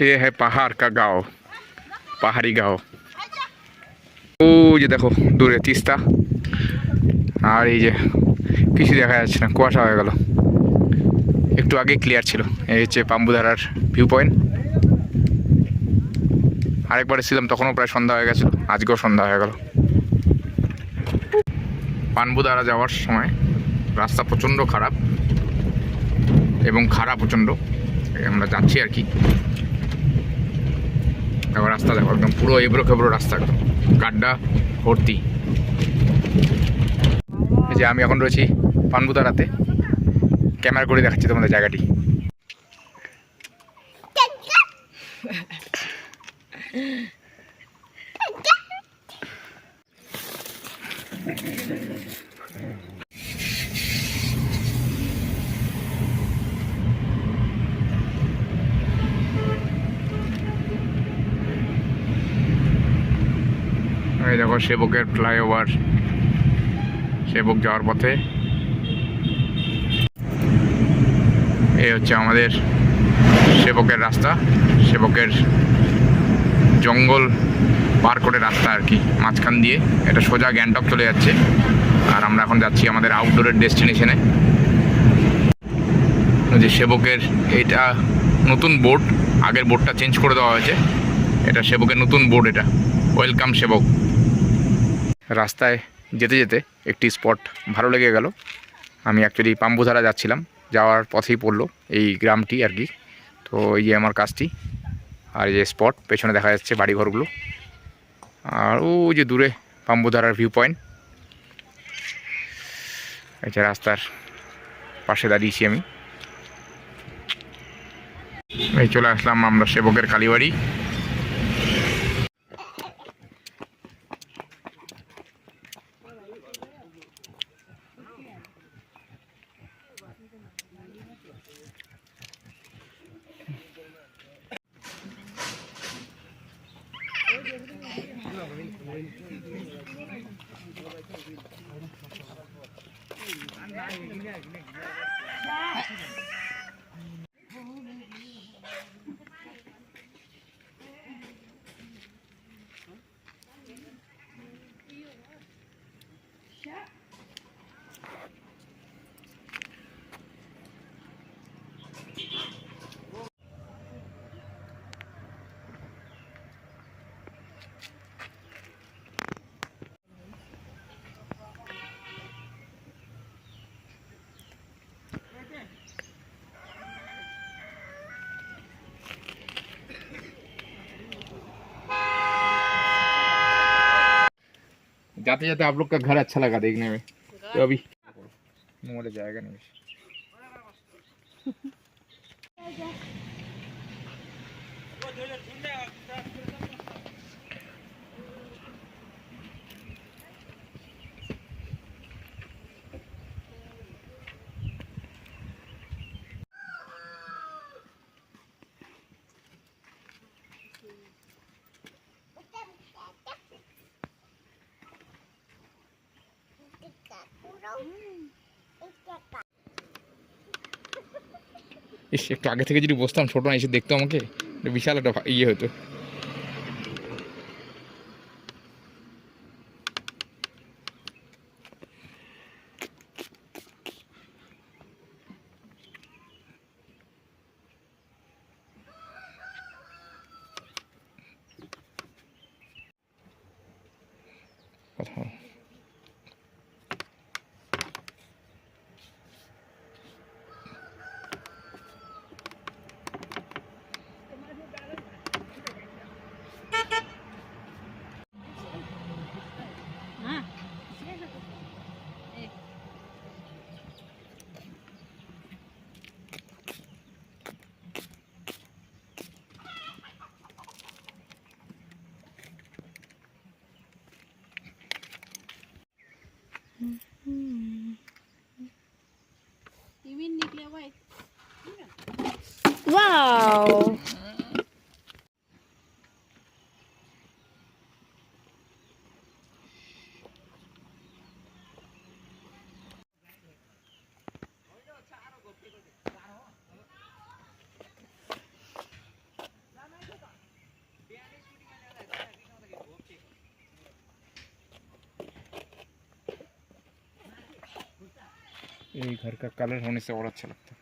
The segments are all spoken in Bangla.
ये है पहाड़ का गांव পাহাড়ি গাঁও ও যে দেখো দূরে তিস্তা আর এই যে কিছু দেখা যাচ্ছে না কুয়াশা হয়ে গেল একটু আগে ক্লিয়ার ছিল এই হচ্ছে পাম্বুধারার ভিউ পয়েন্ট আরেকবার এসেছিলাম তখনও প্রায় সন্ধ্যা হয়ে গেছিলো আজকেও সন্ধ্যা হয়ে গেল পানবুধারা যাওয়ার সময় রাস্তা প্রচণ্ড খারাপ এবং খারাপ প্রচণ্ড আমরা যাচ্ছি আর কি দেখো রাস্তা দেখো, একদম পুরো এবড়ো খেবড়ো রাস্তা একদম। গাড্ডা, ভর্তি। এই যে আমি এখন রয়েছি পানবুতারাতে ক্যামেরা করে দেখাচ্ছি তোমাদের জায়গাটি। এই দেখো সেবকের ফ্লাইওভার সেবক যাওয়ার পথে। এই হচ্ছে আমাদের সেবকের রাস্তা, সেবকের জঙ্গল পার করে রাস্তা আর কি, মাঝখান দিয়ে। এটা সোজা গ্যাংটক চলে যাচ্ছে। আর আমরা এখন যাচ্ছি আমাদের আউটডোরের ডেস্টিনেশনে যে সেবকের এটা নতুন বোর্ড আগের বোর্ডটা চেঞ্জ করে দেওয়া হয়েছে। এটা সেবকের নতুন বোর্ড এটা। ওয়েলকাম সেবক। রাস্তায় যেতে যেতে একটি স্পট ভালো লেগে গেল। আমি অ্যাকচুয়ালি পাম্বুধারা যাচ্ছিলাম, যাওয়ার পথেই পড়ল এই গ্রামটি আর কি। তো এই যে আমার কাজটি, আর যে স্পট, পেছনে দেখা যাচ্ছে বাড়িঘরগুলো। আর ও যে দূরে পাম্বুধারার ভিউ পয়েন্ট যে রাস্তার পাশে দাঁড়িয়েছি আমি। এই চলে আসলাম আমরা সেবকের কালীবাড়ি। 嗯。好的好的好的好的好的好的 जाते जाते आप लोग का घर अच्छा लगा देखने में। तो अभी मोड़ जाएगा नहीं। ইস, একটু আগে থেকে যদি বসতাম ছোটো না, এসে দেখতো আমাকে। বিশাল একটা ইয়ে হতো। Wow. यही घर का कलर होने से और अच्छा लगता है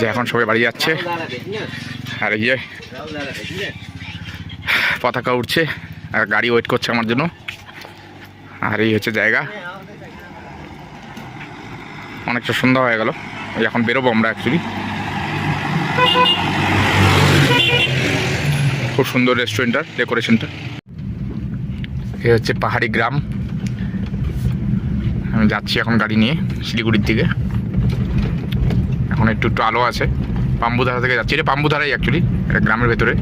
যে এখন সবাই বাড়ি যাচ্ছে। আর এই যে পতাকা উঠছে আর গাড়ি ওয়েট করছে আমার জন্য। আর এই হচ্ছে জায়গা। অনেকটা সন্ধ্যা হয়ে গেল। এখন বেরোবো আমরা অ্যাকচুয়ালি খুব সুন্দর রেস্টুরেন্টটা ডেকোরেশনটা এই হচ্ছে পাহাড়ি গ্রাম। আমি যাচ্ছি এখন গাড়ি নিয়ে শিলিগুড়ির দিকে। এখন একটু একটু আলো আছে। পাম্বুধারা থেকে যাচ্ছি। এটা পাম্বুধারাই অ্যাকচুয়ালি এটা গ্রামের ভেতরে।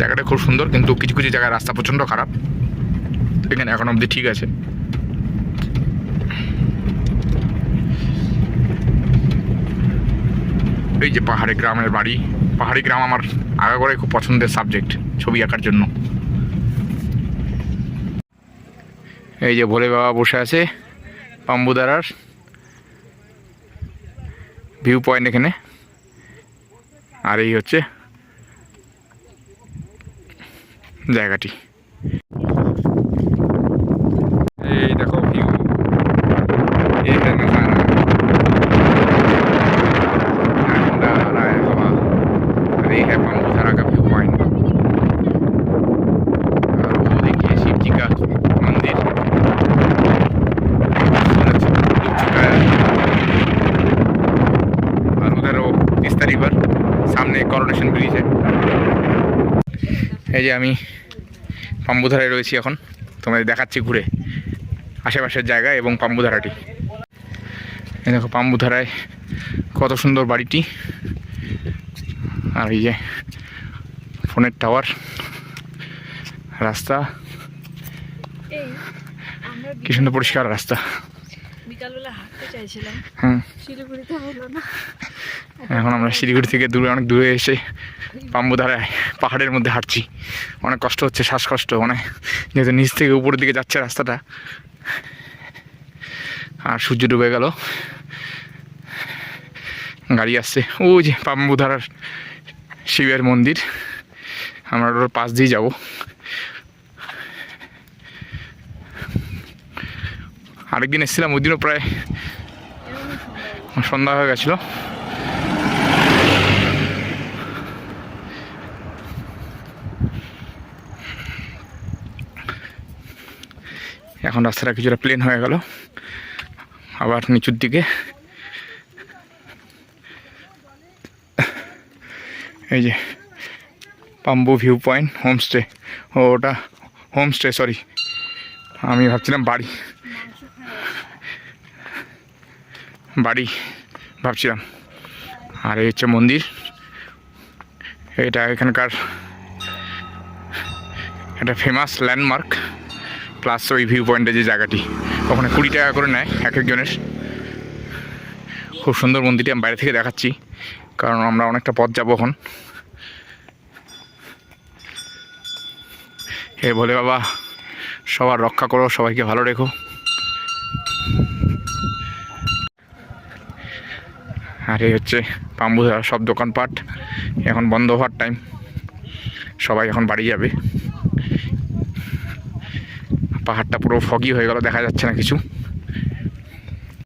জায়গাটা খুব সুন্দর, কিন্তু কিছু কিছু জায়গায় রাস্তা প্রচণ্ড খারাপ। এখানে এখন অবধি ঠিক আছে। এই যে পাহাড়ি গ্রামের বাড়ি। পাহাড়ি গ্রাম আমার আগা করে খুব পছন্দের সাবজেক্ট ছবি আঁকার জন্য। এই যে ভোলে বাবা বসে আছে পাম্বুদারার ভিউ পয়েন্ট এখানে। আর এই হচ্ছে জায়গাটি। এই যে আমি পাম্বুধারায় রয়েছি এখন। তোমাদের দেখাচ্ছি ঘুরে আশেপাশের জায়গা এবং পাম্বুধারাটি। দেখো পাম্বুধারায় কত সুন্দর বাড়িটি। আর এই যে ফোনের টাওয়ার রাস্তা। কি সুন্দর পরিষ্কার রাস্তা। বিকালবেলা হাঁটতে চাইছিলাম। হুম শিলিগুড়িতে হলো না। এখন আমরা শিলিগুড়ি থেকে দূরে, অনেক দূরে এসে পাম্বুধারায়, পাহাড়ের মধ্যে হাঁটছি। অনেক কষ্ট হচ্ছে, শ্বাসকষ্ট মানে যেহেতু নিচ থেকে উপরের দিকে যাচ্ছে রাস্তাটা। আর সূর্য ডুবে গেল। গাড়ি আসছে। ওই যে পাম্বুধারার শিবের মন্দির। আমরা ওর পাশ দিয়ে যাব। আরেকদিন এসেছিলাম, ওই দিনও প্রায় সন্ধ্যা হয়ে গেছিল। এখন রাস্তাটা কিছুটা প্লেন হয়ে গেল। আবার নিচুর দিকে। এই যে, পাম্বু ভিউ পয়েন্ট হোমস্টে ও, ওটা হোমস্টে সরি আমি ভাবছিলাম বাড়ি। বাড়ি ভাবছিলাম। আর এই হচ্ছে মন্দির। এটা এখানকার একটা ফেমাস ল্যান্ডমার্ক প্লাস ওই ভিউ পয়েন্টের যে জায়গাটি। ওখানে কুড়ি টাকা করে নেয় এক একজনের। খুব সুন্দর মন্দিরটি আমি বাইরে থেকে দেখাচ্ছি, কারণ আমরা অনেকটা পথ যাব এখন। হে বলে বাবা, সবার রক্ষা করো, সবাইকে ভালো রেখো। আর এই হচ্ছে পাম্বুধারা সব দোকানপাট। এখন বন্ধ হওয়ার টাইম সবাই এখন বাড়ি যাবে। पहाड़टा पूरा फॉगी हो गया देखा जाच्छे ना किचू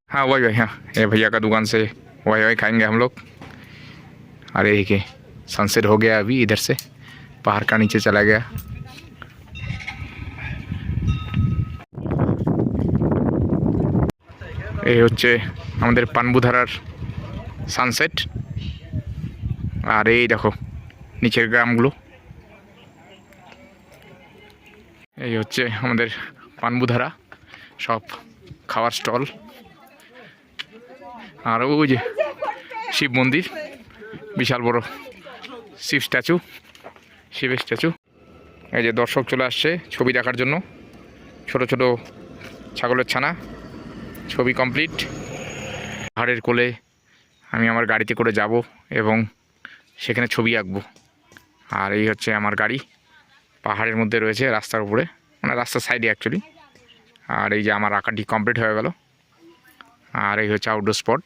हाँ वही भाई हाँ ये भैया का दुकान से वही वही खाएंगे हम लोग अरे के सनसेट हो गया अभी इधर से पहाड़ का नीचे चला गया এই হচ্ছে আমাদের পানবুধারার সানসেট আর এই দেখো নিচের গ্রামগুলো এই হচ্ছে আমাদের পানবুধারা, সব খাওয়ার স্টল। আর ওই যে শিব মন্দির, বিশাল বড় শিব স্ট্যাচু, শিবের স্ট্যাচু। এই যে দর্শক চলে আসছে ছবি দেখার জন্য। ছোট ছোট ছাগলের ছানা, ছবি কমপ্লিট। পাহাড়ের কোলে আমি আমার গাড়িতে করে যাব এবং সেখানে ছবি আঁকবো। আর এই হচ্ছে আমার গাড়ি, পাহাড়ের মধ্যে রয়েছে রাস্তার উপরে। মানে রাস্তার সাইডে অ্যাকচুয়ালি আর এই যে আমার আঁকাটি কমপ্লিট হয়ে গেল। আর এই হচ্ছে আউটডোর স্পট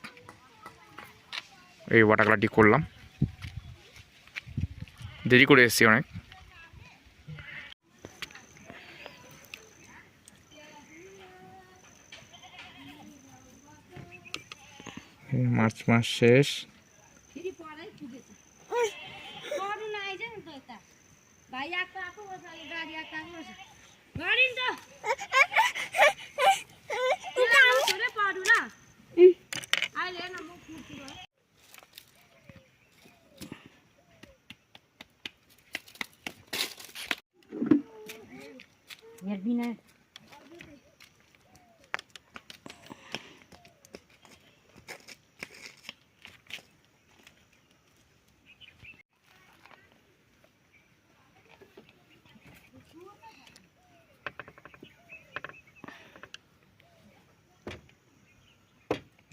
এই ওয়াটার কালারটি করলাম। দেরি করে এসেছি অনেক। মার্চ মাস শেষ।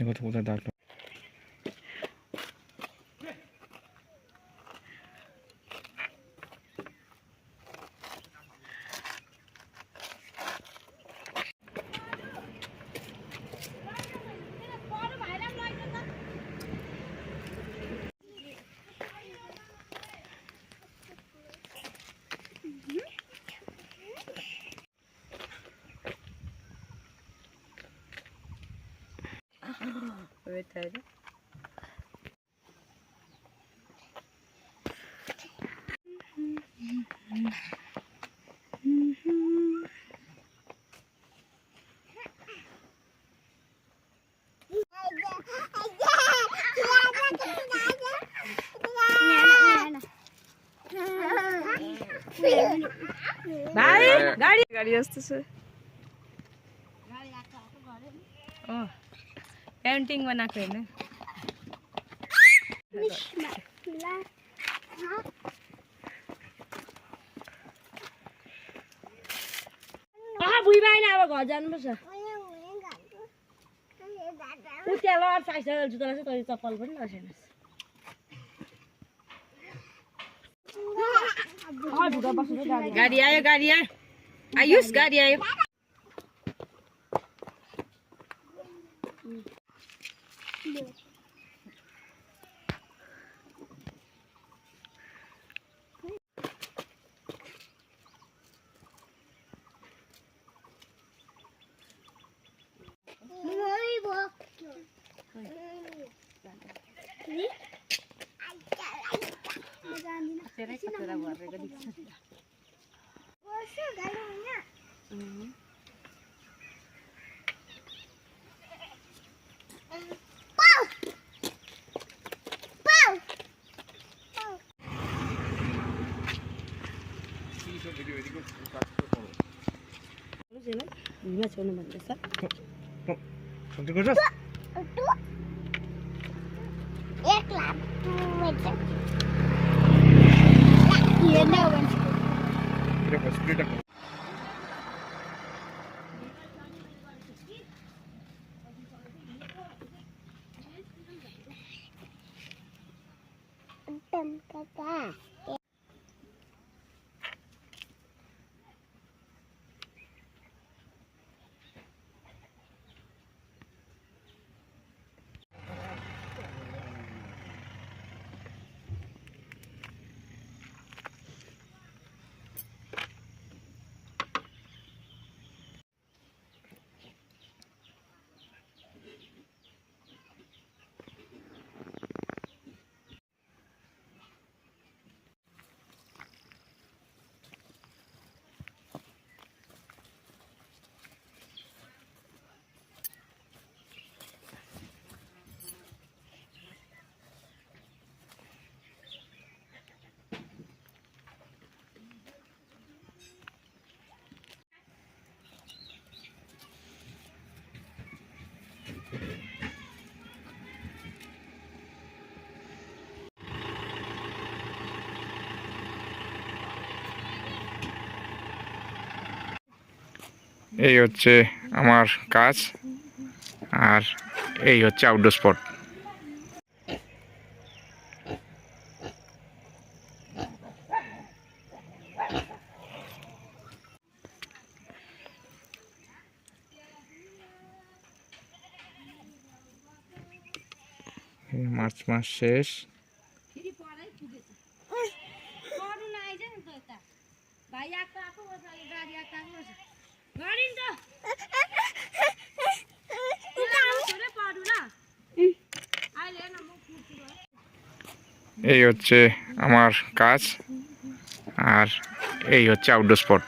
তো কোথায় দাগ ভাই গাড়ি গাড়ি আসতেছে। पेन्टिङ बनाएको होइन बुढी बाइन अब घर जानुपर्छ ऊ त्यहाँ लड साइज जुत्ता रहेछ तैँले चप्पल पनि नसेन गाडी आयो गाडी आयो आयुष गाडी आयो भुइँमा छोड्नु भन्दैछ এই হচ্ছে আমার কাজ আর এই হচ্ছে আউটডোর স্পট মার্চ মাস শেষ ফিরি পড়াই খুঁজেছে করোনা আই জানেন তো এটা ভাই একটা আপু বসে গাড়ি একটা বসে গাড়ি তো চলে পারু না আইলে না মুখ ফুটু এই হচ্ছে আমার কাজ আর এই হচ্ছে আউটডোর স্পট